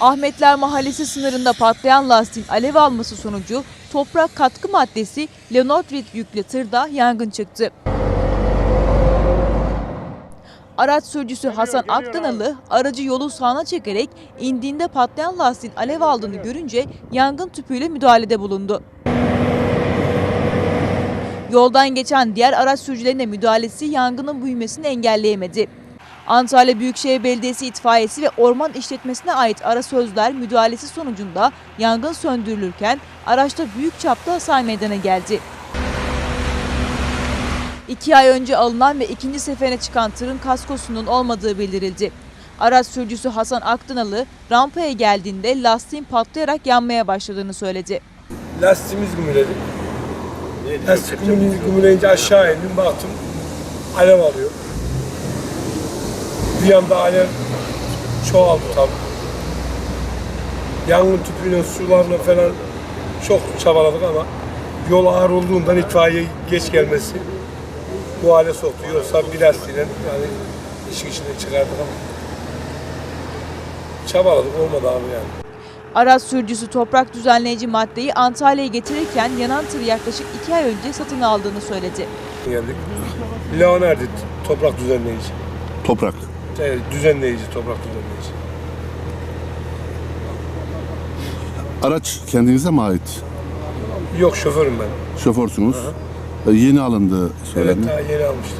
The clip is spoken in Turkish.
Ahmetler Mahallesi sınırında patlayan lastiğin alev alması sonucu toprak katkı maddesi Leonardrit yüklü tırda yangın çıktı. Araç sürücüsü Hasan Akdanalı aracı yolun sağına çekerek indiğinde patlayan lastiğin alev aldığını görünce yangın tüpüyle müdahalede bulundu. Yoldan geçen diğer araç sürücülerine müdahalesi yangının büyümesini engelleyemedi. Antalya Büyükşehir Belediyesi itfaiyesi ve orman işletmesine ait ara sözler müdahalesi sonucunda yangın söndürülürken araçta büyük çapta hasar meydana geldi. İki ay önce alınan ve ikinci seferine çıkan tırın kaskosunun olmadığı bildirildi. Araç sürücüsü Hasan Aktınalı rampaya geldiğinde lastiğin patlayarak yanmaya başladığını söyledi. Lastiğimiz gümüledi. Lastik gümüleyince, gümüleyince aşağı indim baktım alev alıyor. Bir anda alev çoğaldı tabii. Yangın tüpüyle sularla falan çok çabaladık ama yol ağır olduğundan itfaiye geç gelmesi bu hale soktu. Yoksa bir lastiğiyle yani işin içine çıkardık ama çabaladık olmadı abi yani. Araç sürücüsü toprak düzenleyici maddeyi Antalya'ya getirirken yanan tır yaklaşık iki ay önce satın aldığını söyledi. geldik. Leonardi toprak düzenleyici. Toprak. Evet, düzenleyici, toprak düzenleyici. Araç kendinize mi ait? Yok şoförüm ben. Şoförsünüz. E, Yeni alındı Evet söyleniyor. daha yeni almıştık.